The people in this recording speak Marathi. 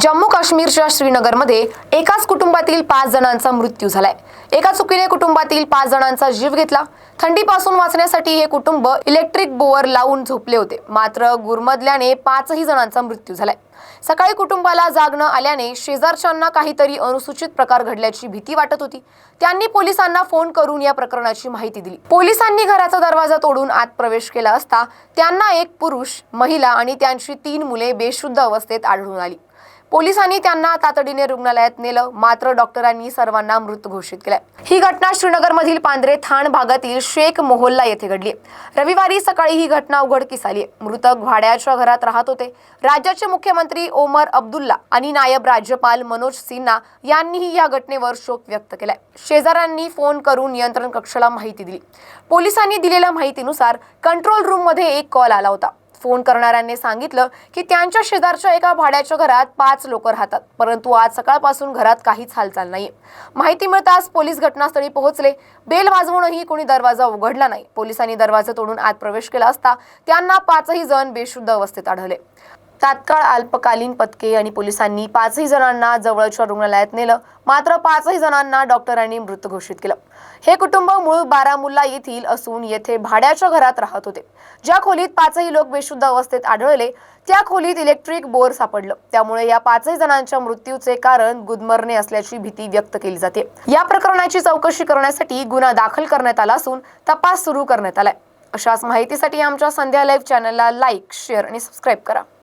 जम्मू काश्मीरच्या श्रीनगरमध्ये एकाच कुटुंबातील पाच जणांचा मृत्यू झालाय. एका चुकीने कुटुंबातील पाच जणांचा जीव घेतला. थंडीपासून वाचण्यासाठी हे कुटुंब इलेक्ट्रिक बोअर लावून झोपले होते. मात्र गुरमदल्याने पाचही जणांचा मृत्यू झालाय. सकाळी कुटुंबाला जागणं आल्याने शेजारच्यांना काहीतरी अनुसूचित प्रकार घडल्याची भीती वाटत होती. त्यांनी पोलिसांना फोन करून या प्रकरणाची माहिती दिली. पोलिसांनी घराचा दरवाजा तोडून आत प्रवेश केला असता त्यांना एक पुरुष महिला आणि त्यांची तीन मुले बेशुद्ध अवस्थेत आढळून आली. पोलिसांनी त्यांना तातडीने रुग्णालयात नेलं मात्र डॉक्टरांनी सर्वांना मृत घोषित केलाय. ही घटना श्रीनगरमधील पांढरे थाण भागातील शेख मोहल्ला येथे घडली रविवारी सकाळी ही घटना उघडकीस आली मृतक भाड्याच्या घरात राहत होते. राज्याचे मुख्यमंत्री ओमर अब्दुल्ला आणि नायब राज्यपाल मनोज सिन्हा यांनीही या घटनेवर शोक व्यक्त केलाय. शेजाऱ्यांनी फोन करून नियंत्रण कक्षाला माहिती दिली. पोलिसांनी दिलेल्या माहितीनुसार कंट्रोल रूममध्ये एक कॉल आला होता. फोन करणाऱ्यांनी सांगितलं की त्यांच्या शेजारच्या एका भाड्याच्या घरात पाच लोक राहतात परंतु आज सकाळपासून घरात काहीच हालचाल नाही माहिती मिळताच पोलीस घटनास्थळी पोहोचले. बेल वाजवूनही कोणी दरवाजा उघडला नाही. पोलिसांनी दरवाजा तोडून आत प्रवेश केला असता त्यांना पाचही जण बेशुद्ध अवस्थेत आढळले. तात्काळ अल्पकालीन पथके आणि पोलिसांनी पाचही जणांना जवळच्या रुग्णालयात नेलं. मात्र पाचही जणांना डॉक्टरांनी मृत घोषित केलं. हे कुटुंब मूळ बारामुल्ला येथील असून येथे भाड्याच्या घरात राहत होते. ज्या खोलीत पाचही लोक बेशुद्ध अवस्थेत आढळले त्या खोलीत इलेक्ट्रिक बोर सापडलं. त्यामुळे या पाचही जणांच्या मृत्यूचे कारण गुदमरणे असल्याची भीती व्यक्त केली जाते. या प्रकरणाची चौकशी करण्यासाठी गुन्हा दाखल करण्यात आला असून तपास सुरू करण्यात आलाय. अशाच माहितीसाठी आमच्या संध्या लाईव्ह चॅनलला लाईक शेअर आणि सबस्क्राईब करा.